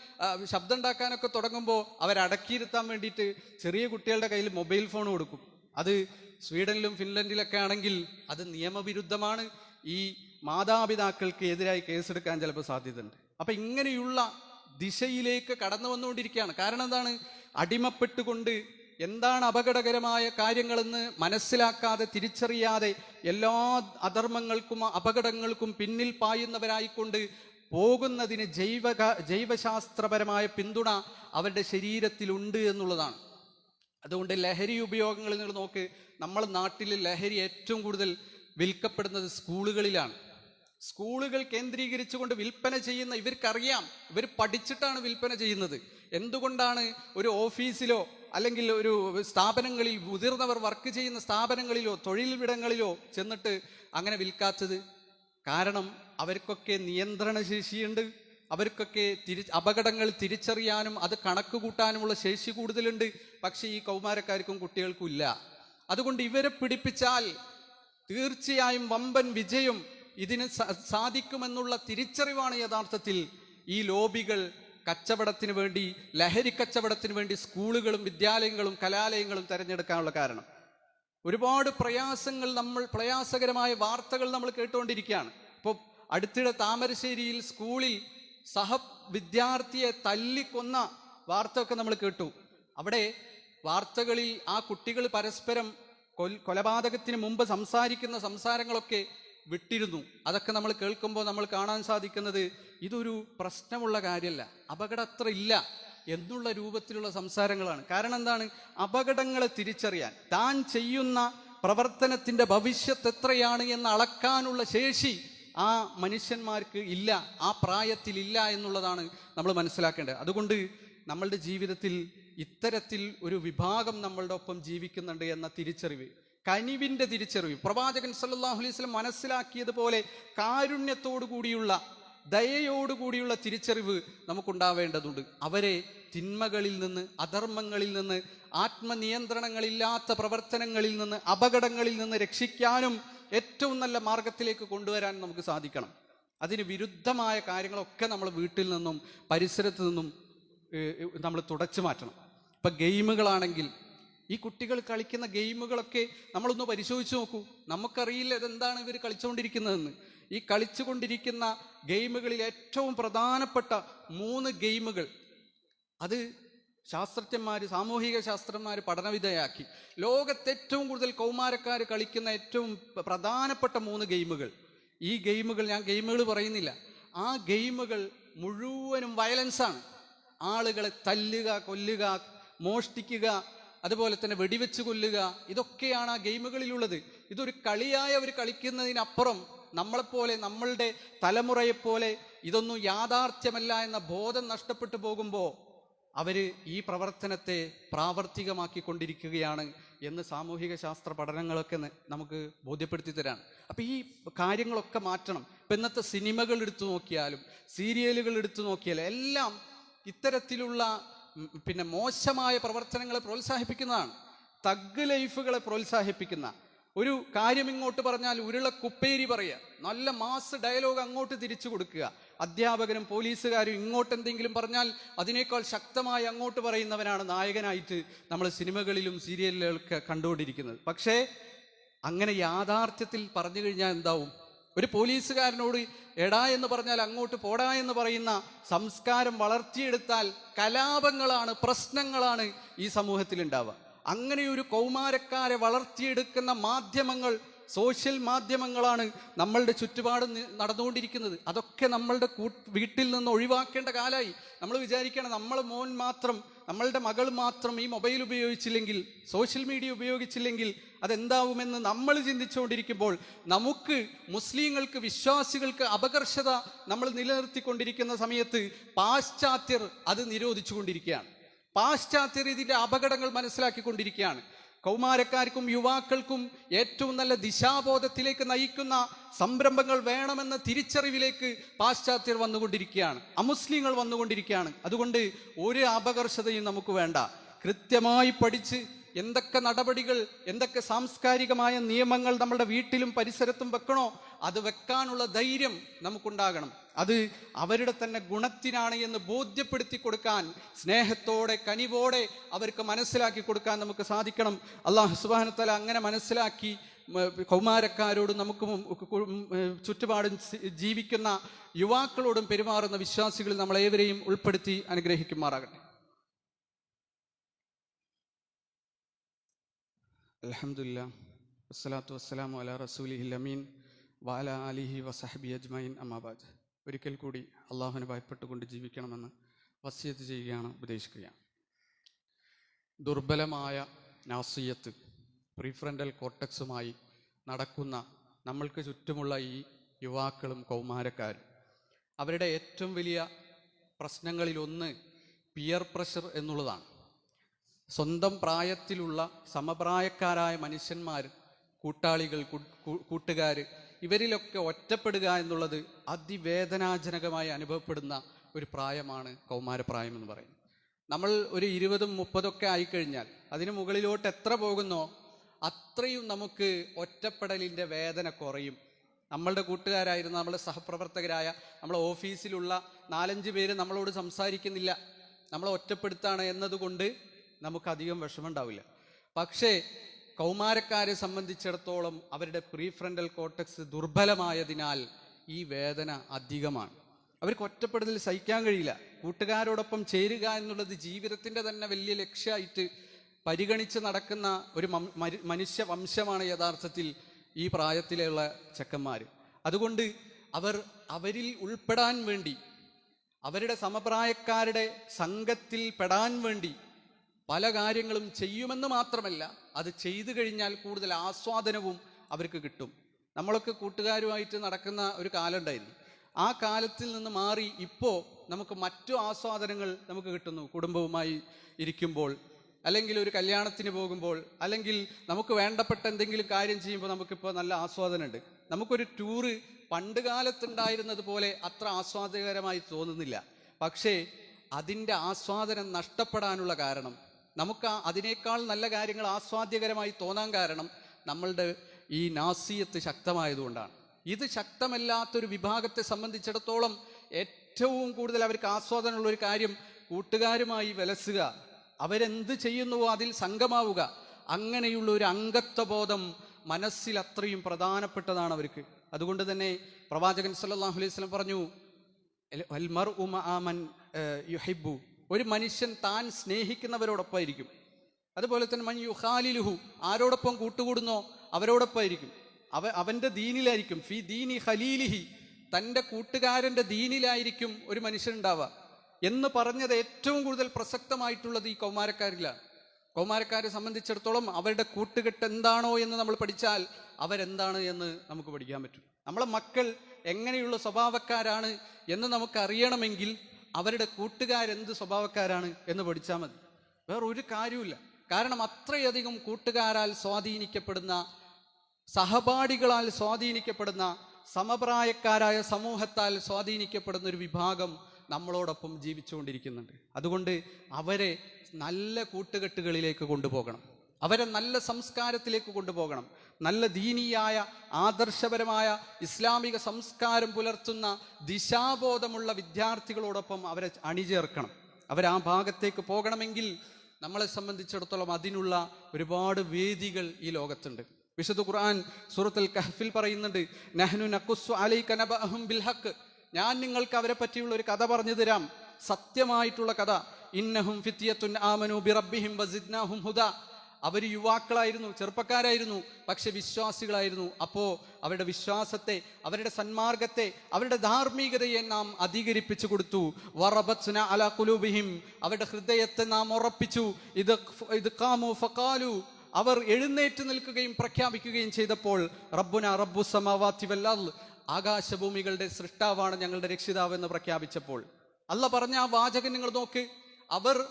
ശബ്ദം ഉണ്ടാക്കാനൊക്കെ തുടങ്ങുമ്പോൾ അവരടക്കിയിരുത്താൻ വേണ്ടിയിട്ട് ചെറിയ കുട്ടികളുടെ കയ്യിൽ മൊബൈൽ ഫോൺ കൊടുക്കും. അത് സ്വീഡനിലും ഫിൻലൻഡിലൊക്കെ ആണെങ്കിൽ അത് നിയമവിരുദ്ധമാണ്. ഈ മാതാപിതാക്കൾക്ക് എതിരായി കേസെടുക്കാൻ ചിലപ്പോൾ സാധ്യതയുണ്ട്. അപ്പൊ ഇങ്ങനെയുള്ള ദിശയിലേക്ക് കടന്നു വന്നുകൊണ്ടിരിക്കുകയാണ്. കാരണം എന്താണ്? അടിമപ്പെട്ടുകൊണ്ട് എന്താണ് അപകടകരമായ കാര്യങ്ങളെന്ന് മനസ്സിലാക്കാതെ തിരിച്ചറിയാതെ എല്ലാ അധർമ്മങ്ങൾക്കും അപകടങ്ങൾക്കും പിന്നിൽ പായുന്നവരായിക്കൊണ്ട് പോകുന്നതിന് ജൈവ ജൈവശാസ്ത്രപരമായ പിന്തുണ അവരുടെ ശരീരത്തിലുണ്ട് എന്നുള്ളതാണ്. അതുകൊണ്ട് ലഹരി ഉപയോഗങ്ങളിൽ നിങ്ങൾ നോക്ക് നമ്മൾ നാട്ടിൽ ലഹരി ഏറ്റവും കൂടുതൽ വിൽക്കപ്പെടുന്നത് സ്കൂളുകളിലാണ്. സ്കൂളുകൾ കേന്ദ്രീകരിച്ചുകൊണ്ട് വിൽപ്പന ചെയ്യുന്ന ഇവർക്കറിയാം. ഇവർ പഠിച്ചിട്ടാണ് വിൽപ്പന ചെയ്യുന്നത്. എന്തുകൊണ്ടാണ് ഒരു ഓഫീസിലോ അല്ലെങ്കിൽ ഒരു സ്ഥാപനങ്ങളിൽ മുതിർന്നവർ വർക്ക് ചെയ്യുന്ന സ്ഥാപനങ്ങളിലോ തൊഴിലിടങ്ങളിലോ ചെന്നിട്ട് അങ്ങനെ വിൽക്കാത്തത്? കാരണം അവർക്കൊക്കെ നിയന്ത്രണ ശേഷിയുണ്ട്. അവർക്കൊക്കെ തിരി അപകടങ്ങൾ തിരിച്ചറിയാനും അത് കണക്ക് കൂട്ടാനുമുള്ള ശേഷി കൂടുതലുണ്ട്. പക്ഷേ ഈ കൗമാരക്കാർക്കും കുട്ടികൾക്കും ഇല്ല. അതുകൊണ്ട് ഇവരെ പിടിപ്പിച്ചാൽ തീർച്ചയായും വമ്പൻ വിജയം ഇതിന് സാധിക്കുമെന്നുള്ള തിരിച്ചറിവാണ് യഥാർത്ഥത്തിൽ ഈ ലോബികൾ കച്ചവടത്തിന് വേണ്ടി ലഹരി കച്ചവടത്തിന് വേണ്ടി സ്കൂളുകളും വിദ്യാലയങ്ങളും കലാലയങ്ങളും തിരഞ്ഞെടുക്കാനുള്ള കാരണം. ഒരുപാട് പ്രയാസങ്ങൾ നമ്മൾ പ്രയാസകരമായ വാർത്തകൾ നമ്മൾ കേട്ടുകൊണ്ടിരിക്കുകയാണ്. ഇപ്പോൾ അടുത്തിടെ താമരശ്ശേരിയിൽ സ്കൂളിൽ സഹ വിദ്യാർത്ഥിയെ തല്ലിക്കൊന്ന വാർത്തയൊക്കെ നമ്മൾ കേട്ടു. അവിടെ വാർത്തകളിൽ ആ കുട്ടികൾ പരസ്പരം കൊൽ- കൊലപാതകത്തിന് മുമ്പ് സംസാരിക്കുന്ന സംസാരങ്ങളൊക്കെ വിട്ടിരുന്നു. അതൊക്കെ നമ്മൾ കേൾക്കുമ്പോൾ നമ്മൾ കാണാൻ സാധിക്കുന്നത് ഇതൊരു പ്രശ്നമുള്ള കാര്യമല്ല അപകടം അത്ര ഇല്ല എന്നുള്ള രൂപത്തിലുള്ള സംസാരങ്ങളാണ്. കാരണം എന്താണ്? അപകടങ്ങളെ തിരിച്ചറിയാൻ. താൻ ചെയ്യുന്ന പ്രവർത്തനത്തിന്റെ ഭവിഷ്യത്ത് എത്രയാണ് എന്ന് അളക്കാനുള്ള ശേഷി ആ മനുഷ്യന്മാർക്ക് ഇല്ല ആ പ്രായത്തിൽ ഇല്ല എന്നുള്ളതാണ് നമ്മൾ മനസ്സിലാക്കേണ്ടത്. അതുകൊണ്ട് നമ്മളുടെ ജീവിതത്തിൽ ഇത്തരത്തിൽ ഒരു വിഭാഗം നമ്മളുടെ ഒപ്പം ജീവിക്കുന്നുണ്ട് എന്ന തിരിച്ചറിവ് കനിവിന്റെ തിരിച്ചറിവ്. പ്രവാചകൻ സല്ലല്ലാഹു അലൈഹി മനസ്സിലാക്കിയതുപോലെ കാരുണ്യത്തോടു കൂടിയുള്ള ദയയോടുകൂടിയുള്ള തിരിച്ചറിവ് നമുക്കുണ്ടാവേണ്ടതുണ്ട്. അവരെ തിന്മകളിൽ നിന്ന് അധർമ്മങ്ങളിൽ നിന്ന് ആത്മനിയന്ത്രണങ്ങളില്ലാത്ത പ്രവർത്തനങ്ങളിൽ നിന്ന് അപകടങ്ങളിൽ നിന്ന് രക്ഷിക്കാനും ഏറ്റവും നല്ല മാർഗത്തിലേക്ക് കൊണ്ടുവരാൻ നമുക്ക് സാധിക്കണം. അതിന് വിരുദ്ധമായ കാര്യങ്ങളൊക്കെ നമ്മൾ വീട്ടിൽ നിന്നും പരിസരത്ത് നിന്നും നമ്മൾ തുടച്ചു മാറ്റണം. ഇപ്പം ഗെയിമുകളാണെങ്കിൽ ഈ കുട്ടികൾ കളിക്കുന്ന ഗെയിമുകളൊക്കെ നമ്മളൊന്ന് പരിശോധിച്ച് നോക്കൂ. നമുക്കറിയില്ല ഇതെന്താണ് ഇവർ കളിച്ചുകൊണ്ടിരിക്കുന്നതെന്ന് ഈ കളിച്ചുകൊണ്ടിരിക്കുന്ന ഗെയിമുകളിൽ ഏറ്റവും പ്രധാനപ്പെട്ട മൂന്ന് ഗെയിമുകൾ. അത് ശാസ്ത്രജ്ഞന്മാർ സാമൂഹിക ശാസ്ത്രന്മാർ പഠനവിധേയാക്കി. ലോകത്ത് ഏറ്റവും കൂടുതൽ കൗമാരക്കാർ കളിക്കുന്ന ഏറ്റവും പ്ര- പ്രധാനപ്പെട്ട മൂന്ന് ഗെയിമുകൾ. ഈ ഗെയിമുകൾ ഞാൻ ഗെയിമുകൾ പറയുന്നില്ല. ആ ഗെയിമുകൾ മുഴുവനും വയലൻസാണ് ആളുകളെ തല്ലുക കൊല്ലുക മോഷ്ടിക്കുക അതുപോലെ തന്നെ വെടിവെച്ച് കൊല്ലുക ഇതൊക്കെയാണ് ആ ഗെയിമുകളിലുള്ളത്. ഇതൊരു കളിയായി അവർ കളിക്കുന്നതിനപ്പുറം നമ്മളെപ്പോലെ നമ്മളുടെ തലമുറയെപ്പോലെ ഇതൊന്നും യാഥാർത്ഥ്യമല്ല എന്ന ബോധം നഷ്ടപ്പെട്ടു പോകുമ്പോൾ അവർ ഈ പ്രവർത്തനത്തെ പ്രാവർത്തികമാക്കിക്കൊണ്ടിരിക്കുകയാണ് എന്ന് സാമൂഹിക ശാസ്ത്ര പഠനങ്ങളൊക്കെ നമുക്ക് ബോധ്യപ്പെടുത്തി തരാണ്. അപ്പം ഈ കാര്യങ്ങളൊക്കെ മാറ്റണം. ഇപ്പം ഇന്നത്തെ സിനിമകൾ എടുത്തു നോക്കിയാലും സീരിയലുകൾ എടുത്തു നോക്കിയാലും എല്ലാം ഇത്തരത്തിലുള്ള പിന്നെ മോശമായ പ്രവർത്തനങ്ങളെ പ്രോത്സാഹിപ്പിക്കുന്നതാണ്. തഗ് ലൈഫുകളെ പ്രോത്സാഹിപ്പിക്കുന്ന ഒരു കാര്യം ഇങ്ങോട്ട് പറഞ്ഞാൽ ഉരുള കുപ്പേരി പറയുക. നല്ല മാസ് ഡയലോഗ് അങ്ങോട്ട് തിരിച്ചു കൊടുക്കുക. അധ്യാപകരും പോലീസുകാരും ഇങ്ങോട്ട് എന്തെങ്കിലും പറഞ്ഞാൽ അതിനേക്കാൾ ശക്തമായി അങ്ങോട്ട് പറയുന്നവനാണ് നായകനായിട്ട് നമ്മൾ സിനിമകളിലും സീരിയലുകളൊക്കെ കണ്ടുകൊണ്ടിരിക്കുന്നത്. പക്ഷേ അങ്ങനെ യാഥാർത്ഥ്യത്തിൽ പറഞ്ഞു കഴിഞ്ഞാൽ എന്താവും? ഒരു പോലീസുകാരനോട് എടാ എന്ന് പറഞ്ഞാൽ അങ്ങോട്ട് പോടാ എന്ന് പറയുന്ന സംസ്കാരം വളർത്തിയെടുത്താൽ കലാപങ്ങളാണ് പ്രശ്നങ്ങളാണ് ഈ സമൂഹത്തിൽ ഉണ്ടാവുക അങ്ങനെ ഒരു കൗമാരക്കാരെ വളർത്തിയെടുക്കുന്ന മാധ്യമങ്ങൾ സോഷ്യൽ മാധ്യമങ്ങളാണ് നമ്മളുടെ ചുറ്റുപാട് നടന്നുകൊണ്ടിരിക്കുന്നത്. അതൊക്കെ നമ്മളുടെ വീട്ടിൽ നിന്ന് ഒഴിവാക്കേണ്ട കാലമായി നമ്മൾ വിചാരിക്കണം നമ്മളെ മോൻ മാത്രം നമ്മളുടെ മകൾ മാത്രം ഈ മൊബൈൽ ഉപയോഗിച്ചില്ലെങ്കിൽ സോഷ്യൽ മീഡിയ ഉപയോഗിച്ചില്ലെങ്കിൽ അതെന്താവുമെന്ന് നമ്മൾ ചിന്തിച്ചുകൊണ്ടിരിക്കുമ്പോൾ നമുക്ക് മുസ്ലിങ്ങൾക്ക് വിശ്വാസികൾക്ക് അപകർഷത നമ്മൾ നിലനിർത്തിക്കൊണ്ടിരിക്കുന്ന സമയത്ത് പാശ്ചാത്യർ അത് നിരോധിച്ചുകൊണ്ടിരിക്കുകയാണ്. പാശ്ചാത്യർ രീതിയിലെ അപകടങ്ങൾ മനസ്സിലാക്കിക്കൊണ്ടിരിക്കുകയാണ്. കൗമാരക്കാർക്കും യുവാക്കൾക്കും ഏറ്റവും നല്ല ദിശാബോധത്തിലേക്ക് നയിക്കുന്ന സംരംഭങ്ങൾ വേണമെന്ന തിരിച്ചറിവിലേക്ക് പാശ്ചാത്യർ വന്നുകൊണ്ടിരിക്കുകയാണ്. അമുസ്ലിങ്ങൾ വന്നുകൊണ്ടിരിക്കുകയാണ്. അതുകൊണ്ട് ഒരു അപകർഷതയും നമുക്ക് വേണ്ട. കൃത്യമായി പഠിച്ച് എന്തൊക്കെ നടപടികൾ എന്തൊക്കെ സാംസ്കാരികമായ നിയമങ്ങൾ നമ്മുടെ വീട്ടിലും പരിസരത്തും വെക്കണോ അത് വെക്കാനുള്ള ധൈര്യം നമുക്കുണ്ടാകണം. അത് അവരുടെ തന്നെ ഗുണത്തിനാണ് എന്ന് ബോധ്യപ്പെടുത്തി കൊടുക്കാൻ സ്നേഹത്തോടെ കനിവോടെ അവർക്ക് മനസ്സിലാക്കി കൊടുക്കാൻ നമുക്ക് സാധിക്കണം. അള്ളാഹു സുബാനത്തല അങ്ങനെ മനസ്സിലാക്കി കൗമാരക്കാരോടും നമുക്ക് ചുറ്റുപാടും ജീവിക്കുന്ന യുവാക്കളോടും പെരുമാറുന്ന വിശ്വാസികളിൽ നമ്മളേവരെയും ഉൾപ്പെടുത്തി അനുഗ്രഹിക്കുമാറാകട്ടെ. അലഹമുല്ല വസ്സലാത്തു വസ്സലാമു അല റസൂലി അമീൻ വാല അലിഹി വസഹബി അജ്മൈൻ അമ്മാബാദ് ഒരിക്കൽ കൂടി അള്ളാഹുവിനെ ഭയപ്പെട്ടുകൊണ്ട് ജീവിക്കണമെന്ന് വസിയത്ത് ചെയ്യുകയാണ് ഉപദേശിക്കുകയാണ്. ദുർബലമായ നാസിയത്ത് പ്രീഫ്രണ്ടൽ കോട്ടക്സുമായി നടക്കുന്ന നമ്മൾക്ക് ചുറ്റുമുള്ള ഈ യുവാക്കളും കൗമാരക്കാരും അവരുടെ ഏറ്റവും വലിയ പ്രശ്നങ്ങളിലൊന്ന് പിയർ പ്രഷർ എന്നുള്ളതാണ്. സ്വന്തം പ്രായത്തിലുള്ള സമപ്രായക്കാരായ മനുഷ്യന്മാർ കൂട്ടാളികൾ കൂട്ടുകാർ ഇവരിലൊക്കെ ഒറ്റപ്പെടുക എന്നുള്ളത് അതിവേദനാജനകമായി അനുഭവപ്പെടുന്ന ഒരു പ്രായമാണ് കൗമാരപ്രായം എന്ന് പറയുന്നത്. നമ്മൾ ഒരു ഇരുപതും മുപ്പതൊക്കെ ആയിക്കഴിഞ്ഞാൽ അതിന് മുകളിലോട്ട് എത്ര പോകുന്നോ അത്രയും നമുക്ക് ഒറ്റപ്പെടലിന്റെ വേദന കുറയും. നമ്മളുടെ കൂട്ടുകാരായിരുന്ന നമ്മുടെ സഹപ്രവർത്തകരായ നമ്മളെ ഓഫീസിലുള്ള നാലഞ്ച് പേര് നമ്മളോട് സംസാരിക്കുന്നില്ല. നമ്മളെ ഒറ്റപ്പെടുത്താണ് എന്നതുകൊണ്ട് നമുക്കധികം വിഷമമുണ്ടാവില്ല. പക്ഷേ കൗമാരക്കാരെ സംബന്ധിച്ചിടത്തോളം അവരുടെ പ്രീഫ്രണ്ടൽ കോട്ടക്സ് ദുർബലമായതിനാൽ ഈ വേദന അധികമാണ്. അവർക്ക് ഒറ്റപ്പെടുതൽ സഹിക്കാൻ കഴിയില്ല. കൂട്ടുകാരോടൊപ്പം ചേരുക എന്നുള്ളത് ജീവിതത്തിന്റെ തന്നെ വലിയ ലക്ഷ്യമായിട്ട് പരിഗണിച്ച് നടക്കുന്ന ഒരു മനുഷ്യ വംശമാണ് യഥാർത്ഥത്തിൽ ഈ പ്രായത്തിലുള്ള ചെക്കന്മാർ. അതുകൊണ്ട് അവർ അവരിൽ ഉൾപ്പെടാൻ വേണ്ടി അവരുടെ സമപ്രായക്കാരുടെ സംഘത്തിൽ പെടാൻ വേണ്ടി പല കാര്യങ്ങളും ചെയ്യുമെന്ന് മാത്രമല്ല അത് ചെയ്തു കഴിഞ്ഞാൽ കൂടുതൽ ആസ്വാദനവും അവർക്ക് കിട്ടും. നമ്മളൊക്കെ കൂട്ടുകാരുമായിട്ട് നടക്കുന്ന ഒരു കാലം ഉണ്ടായിരുന്നു. ആ കാലത്തിൽ നിന്ന് മാറി ഇപ്പോൾ നമുക്ക് മറ്റു ആസ്വാദനങ്ങൾ നമുക്ക് കിട്ടുന്നു. കുടുംബവുമായി ഇരിക്കുമ്പോൾ അല്ലെങ്കിൽ ഒരു കല്യാണത്തിന് പോകുമ്പോൾ അല്ലെങ്കിൽ നമുക്ക് വേണ്ടപ്പെട്ട എന്തെങ്കിലും കാര്യം ചെയ്യുമ്പോൾ നമുക്കിപ്പോൾ നല്ല ആസ്വാദനമുണ്ട്. നമുക്കൊരു ടൂറ് പണ്ട് കാലത്തുണ്ടായിരുന്നത് പോലെ അത്ര ആസ്വാദകരമായി തോന്നുന്നില്ല. പക്ഷേ അതിന്റെ ആസ്വാദനം നഷ്ടപ്പെടാനുള്ള കാരണം നമുക്ക് അതിനേക്കാൾ നല്ല കാര്യങ്ങൾ ആസ്വാദ്യകരമായി തോന്നാൻ കാരണം നമ്മളുടെ ഈ നാസിയത്ത് ശക്തമായതുകൊണ്ടാണ്. ഇത് ശക്തമല്ലാത്തൊരു വിഭാഗത്തെ സംബന്ധിച്ചിടത്തോളം ഏറ്റവും കൂടുതൽ അവർക്ക് ആസ്വാദനമുള്ള ഒരു കാര്യം കൂട്ടുകാരുമായി വിലസുക അവരെന്ത് ചെയ്യുന്നുവോ അതിൽ സംഘമാവുക അങ്ങനെയുള്ള ഒരു അംഗത്വബോധം മനസ്സിൽ അത്രയും പ്രധാനപ്പെട്ടതാണ് അവർക്ക്. അതുകൊണ്ട് തന്നെ പ്രവാചകൻ സല്ലാഹു അലൈഹി സ്വലം പറഞ്ഞു അൽമർ വൽ ആമൻ യുഹിബു ഒരു മനുഷ്യൻ താൻ സ്നേഹിക്കുന്നവരോടൊപ്പം ഇരിക്കും അതുപോലെ തന്നെ മൻ ഹാലിലുഹു ആരോടൊപ്പം കൂട്ടുകൂടുന്നോ അവരോടൊപ്പം ആയിരിക്കും അവ അവന്റെ ദീനിലായിരിക്കും. ഫി ദീനി ഹലീലിഹി തന്റെ കൂട്ടുകാരന്റെ ദീനിലായിരിക്കും ഒരു മനുഷ്യൻ ഉണ്ടാവുക. എന്ന് പറഞ്ഞത് ഏറ്റവും കൂടുതൽ പ്രസക്തമായിട്ടുള്ളത് ഈ കൗമാരക്കാരിലാണ്. കൗമാരക്കാരെ സംബന്ധിച്ചിടത്തോളം അവരുടെ കൂട്ടുകെട്ട് എന്താണോ എന്ന് നമ്മൾ പഠിച്ചാൽ അവരെന്താണ് എന്ന് നമുക്ക് പഠിക്കാൻ പറ്റും. നമ്മളെ മക്കൾ എങ്ങനെയുള്ള സ്വഭാവക്കാരാണ് എന്ന് നമുക്ക് അറിയണമെങ്കിൽ അവരുടെ കൂട്ടുകാരെന്ത് സ്വഭാവക്കാരാണ് എന്ന് പഠിച്ചാൽ മതി. വേറെ ഒരു കാര്യമില്ല കാരണം അത്രയധികം കൂട്ടുകാരാൽ സ്വാധീനിക്കപ്പെടുന്ന സഹപാഠികളാൽ സ്വാധീനിക്കപ്പെടുന്ന സമപ്രായക്കാരായ സമൂഹത്താൽ സ്വാധീനിക്കപ്പെടുന്ന ഒരു വിഭാഗം നമ്മളോടൊപ്പം ജീവിച്ചുകൊണ്ടിരിക്കുന്നുണ്ട്. അതുകൊണ്ട് അവരെ നല്ല കൂട്ടുകെട്ടുകളിലേക്ക് കൊണ്ടുപോകണം. അവരെ നല്ല സംസ്കാരത്തിലേക്ക് കൊണ്ടുപോകണം. നല്ല ദീനീയായ ആദർശപരമായ ഇസ്ലാമിക സംസ്കാരം പുലർത്തുന്ന ദിശാബോധമുള്ള വിദ്യാർത്ഥികളോടൊപ്പം അവരെ അണിചേർക്കണം. അവരാ ഭാഗത്തേക്ക് പോകണമെങ്കിൽ നമ്മളെ സംബന്ധിച്ചിടത്തോളം അതിനുള്ള ഒരുപാട് വേദികൾ ഈ ലോകത്തുണ്ട്. വിശുദ്ധ ഖുർആൻ സൂറത്തുൽ കഹഫിൽ പറയുന്നുണ്ട് നഹ്നു നഖുസ്സു അലൈക നബഅഹും ബിൽ ഹഖ്. ഞാൻ നിങ്ങൾക്ക് അവരെ പറ്റിയുള്ള ഒരു കഥ പറഞ്ഞു തരാം. സത്യമായിട്ടുള്ള കഥ. ഇന്നഹും ഫിത്തിയത്തുൻ ആമനു ബിറബ്ബിഹിം വസിദ്നാഹും ഹുദ. അവർ യുവാക്കളായിരുന്നു ചെറുപ്പക്കാരായിരുന്നു പക്ഷെ വിശ്വാസികളായിരുന്നു. അപ്പോൾ അവരുടെ വിശ്വാസത്തെ അവരുടെ സന്മാർഗത്തെ അവരുടെ ധാർമ്മികതയെ നാം അധികരിപ്പിച്ചു കൊടുത്തു. വറബത്സുന അല കുലൂബിഹിം അവരുടെ ഹൃദയത്തെ നാം ഉറപ്പിച്ചു. ഇത് ഇത് കാമു ഫക്കാലു അവർ എഴുന്നേറ്റ് നിൽക്കുകയും പ്രഖ്യാപിക്കുകയും ചെയ്തപ്പോൾ റബ്ബുന റബ്ബു സമാവാത്തി വല്ലാൽ ആകാശഭൂമികളുടെ സൃഷ്ടാവാണ് ഞങ്ങളുടെ രക്ഷിതാവ് എന്ന് പ്രഖ്യാപിച്ചപ്പോൾ. അല്ല പറഞ്ഞ ആ വാചകൻ നിങ്ങൾ നോക്ക്. അവർ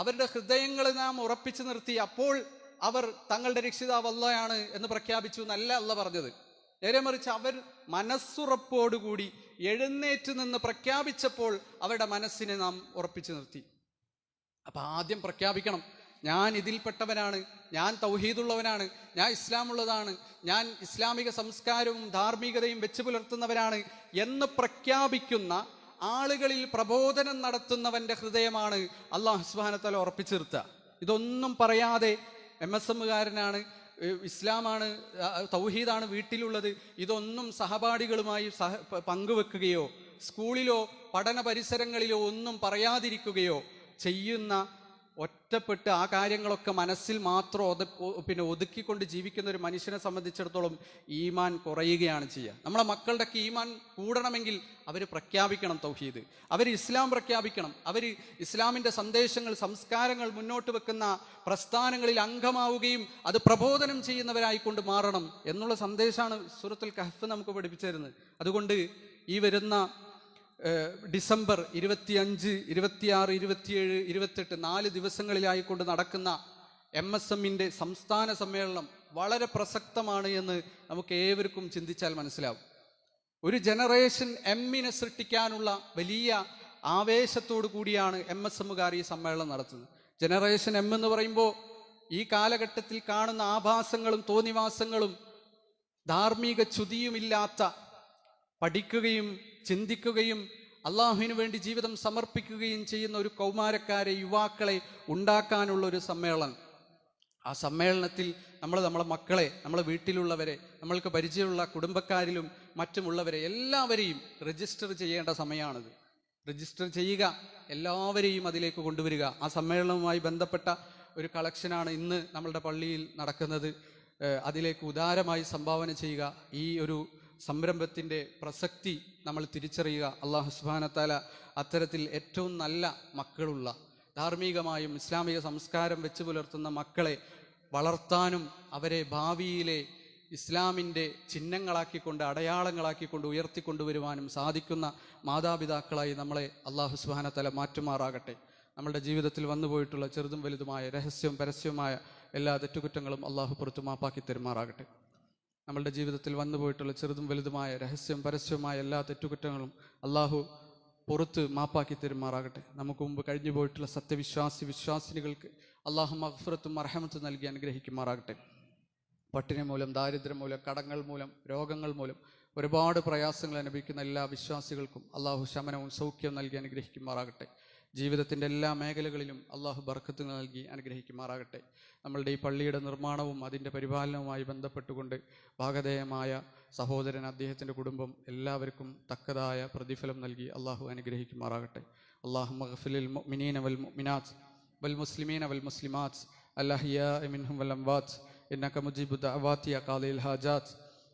അവരുടെ ഹൃദയങ്ങളെ നാം ഉറപ്പിച്ചു നിർത്തി അപ്പോൾ അവർ തങ്ങളുടെ രക്ഷിതാവ് അല്ലയാണ് എന്ന് പ്രഖ്യാപിച്ചു എന്നല്ല അല്ല പറഞ്ഞത്. നേരെ മറിച്ച് അവർ മനസ്സുറപ്പോടുകൂടി എഴുന്നേറ്റ് നിന്ന് പ്രഖ്യാപിച്ചപ്പോൾ അവരുടെ മനസ്സിനെ നാം ഉറപ്പിച്ചു നിർത്തി. അപ്പം ആദ്യം പ്രഖ്യാപിക്കണം. ഞാൻ ഇതിൽപ്പെട്ടവനാണ് ഞാൻ തൗഹീദുള്ളവനാണ് ഞാൻ ഇസ്ലാമുള്ളതാണ് ഞാൻ ഇസ്ലാമിക സംസ്കാരവും ധാർമ്മികതയും വെച്ച് പുലർത്തുന്നവരാണ് എന്ന് പ്രഖ്യാപിക്കുന്ന ആളുകളിൽ പ്രബോധനം നടത്തുന്നവന്റെ ഹൃദയമാണ് അള്ളാഹു സുബാനത്തല ഉറപ്പിച്ചു നിർത്തുക ഇതൊന്നും പറയാതെ എം എസ് എമ്മുകാരനാണ് ഇസ്ലാമാണ് തൗഹീദാണ് വീട്ടിലുള്ളത്. ഇതൊന്നും സഹപാഠികളുമായി സഹ പങ്കുവെക്കുകയോ സ്കൂളിലോ പഠന പരിസരങ്ങളിലോ ഒന്നും പറയാതിരിക്കുകയോ ചെയ്യുന്ന ഒറ്റപ്പെട്ട് ആ കാര്യങ്ങളൊക്കെ മനസ്സിൽ മാത്രം ഒത പിന്നെ ഒതുക്കിക്കൊണ്ട് ജീവിക്കുന്ന ഒരു മനുഷ്യനെ സംബന്ധിച്ചിടത്തോളം ഈമാൻ കുറയുകയാണ് ചെയ്യുക. നമ്മളെ മക്കളുടെയൊക്കെ ഈമാൻ കൂടണമെങ്കിൽ അവർ പ്രഖ്യാപിക്കണം തൗഹീദ്. അവർ ഇസ്ലാം പ്രഖ്യാപിക്കണം. അവർ ഇസ്ലാമിന്റെ സന്ദേശങ്ങൾ സംസ്കാരങ്ങൾ മുന്നോട്ട് വെക്കുന്ന പ്രസ്ഥാനങ്ങളിൽ അംഗമാവുകയും അത് പ്രബോധനം ചെയ്യുന്നവരായിക്കൊണ്ട് മാറണം എന്നുള്ള സന്ദേശമാണ് സൂറത്തുൽ കഹഫ് നമുക്ക് പഠിപ്പിച്ചു തരുന്നത്. അതുകൊണ്ട് ഈ വരുന്ന ഡിസംബർ ഇരുപത്തിയഞ്ച് ഇരുപത്തിയാറ് ഇരുപത്തിയേഴ് ഇരുപത്തെട്ട് നാല് ദിവസങ്ങളിലായിക്കൊണ്ട് നടക്കുന്ന എം എസ് എമ്മിന്റെ സംസ്ഥാന സമ്മേളനം വളരെ പ്രസക്തമാണ് എന്ന് നമുക്ക് ഏവർക്കും ചിന്തിച്ചാൽ മനസ്സിലാവും. ഒരു ജനറേഷൻ എമ്മിനെ സൃഷ്ടിക്കാനുള്ള വലിയ ആവേശത്തോടു കൂടിയാണ് എം എസ് എമ്മുകാർ ഈ സമ്മേളനം നടത്തുന്നത്. ജനറേഷൻ എം എന്ന് പറയുമ്പോൾ ഈ കാലഘട്ടത്തിൽ കാണുന്ന ആഭാസങ്ങളും തോന്നിവാസങ്ങളും ധാർമ്മിക ച്യുതിയുമില്ലാത്ത പഠിക്കുകയും ചിന്തിക്കുകയും അള്ളാഹുവിന് വേണ്ടി ജീവിതം സമർപ്പിക്കുകയും ചെയ്യുന്ന ഒരു കൗമാരക്കാരെ യുവാക്കളെ ഉണ്ടാക്കാനുള്ള ഒരു സമ്മേളനം. ആ സമ്മേളനത്തിൽ നമ്മൾ നമ്മളെ മക്കളെ നമ്മളെ വീട്ടിലുള്ളവരെ നമ്മൾക്ക് പരിചയമുള്ള കുടുംബക്കാരിലും മറ്റുമുള്ളവരെ എല്ലാവരെയും രജിസ്റ്റർ ചെയ്യേണ്ട സമയമാണിത്. രജിസ്റ്റർ ചെയ്യുക എല്ലാവരെയും അതിലേക്ക് കൊണ്ടുവരിക. ആ സമ്മേളനവുമായി ബന്ധപ്പെട്ട ഒരു കളക്ഷനാണ് ഇന്ന് നമ്മളുടെ പള്ളിയിൽ നടക്കുന്നത്. അതിലേക്ക് ഉദാരമായി സംഭാവന ചെയ്യുക. ഈ ഒരു സംരംഭത്തിന്റെ പ്രസക്തി നമ്മൾ തിരിച്ചറിയുക. അള്ളാഹു സുബാനത്താല അത്തരത്തിൽ ഏറ്റവും നല്ല മക്കളുള്ള ധാർമ്മികമായും ഇസ്ലാമിക സംസ്കാരം വെച്ച് പുലർത്തുന്ന മക്കളെ വളർത്താനും അവരെ ഭാവിയിലെ ഇസ്ലാമിന്റെ ചിഹ്നങ്ങളാക്കിക്കൊണ്ട് അടയാളങ്ങളാക്കിക്കൊണ്ട് ഉയർത്തിക്കൊണ്ടുവരുവാനും സാധിക്കുന്ന മാതാപിതാക്കളായി നമ്മളെ അള്ളാഹു സുബാനത്തല മാറ്റുമാറാകട്ടെ. നമ്മളുടെ ജീവിതത്തിൽ വന്നുപോയിട്ടുള്ള ചെറുതും വലുതുമായ രഹസ്യവും പരസ്യവുമായ എല്ലാ തെറ്റുകുറ്റങ്ങളും അള്ളാഹു പുറത്തു മാപ്പാക്കി തരുമാറാകട്ടെ. നമ്മളുടെ ജീവിതത്തിൽ വന്നുപോയിട്ടുള്ള ചെറുതും വലുതുമായ രഹസ്യം പരസ്യവുമായ എല്ലാ തെറ്റുകുറ്റങ്ങളും അള്ളാഹു പുറത്ത് മാപ്പാക്കി തരുമാറാകട്ടെ. നമുക്ക് മുമ്പ് കഴിഞ്ഞു പോയിട്ടുള്ള സത്യവിശ്വാസി വിശ്വാസിനികൾക്ക് അള്ളാഹു മഹഫുറത്തും അർഹമത്തും നൽകി അനുഗ്രഹിക്കുമാറാകട്ടെ. പട്ടിണി മൂലം ദാരിദ്ര്യം മൂലം കടങ്ങൾ മൂലം രോഗങ്ങൾ മൂലം ഒരുപാട് പ്രയാസങ്ങൾ അനുഭവിക്കുന്ന എല്ലാ വിശ്വാസികൾക്കും അള്ളാഹു ശമനവും സൗഖ്യവും നൽകി അനുഗ്രഹിക്കുമാറാകട്ടെ. ജീവിതത്തിൻ്റെ എല്ലാ മേഖലകളിലും അള്ളാഹു ബർക്കത്ത് നൽകി അനുഗ്രഹിക്കുമാറാകട്ടെ നമ്മളുടെ ഈ പള്ളിയുടെ നിർമ്മാണവും അതിൻ്റെ പരിപാലനവുമായി ബന്ധപ്പെട്ടുകൊണ്ട് ഭാഗധേയമായ സഹോദരൻ അദ്ദേഹത്തിൻ്റെ കുടുംബം എല്ലാവർക്കും തക്കതായ പ്രതിഫലം നൽകി അള്ളാഹു അനുഗ്രഹിക്കുമാറാകട്ടെ അള്ളാഹു മഹഫിലിൽ മുഅ്മിനീന വൽ മുഅ്മിനാത്ത് വൽ മുസ്ലിമീന വൽ മുസ്ലിമാത്ത് അല്ലഹിയ മിൻഹും വൽ അംവാത്ത് إنك مجيب الدعوات يا قاضي الحاجات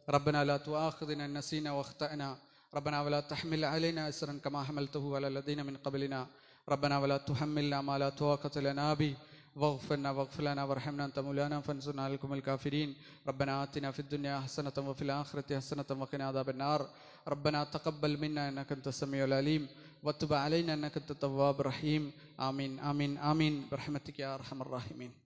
ربنا لا تؤاخذنا إن نسينا واخطأنا ربنا ولا تحمل علينا إسرا كما حملته على الذين من قبلنا ربنا ولا تحملنا ما لا طاقة لنا به. واغفرنا واغفر لنا وارحمنا أنت مولانا فانصرنا على القوم الكافرين. ربنا آتنا في الدنيا حسنة وفي الآخرة حسنة وقنا عذاب النار. ربنا تقبل منا إنك أنت السميع العليم. وتب علينا إنك أنت التواب الرحيم. آمين آمين آمين. برحمتك يا أرحم الراحمين.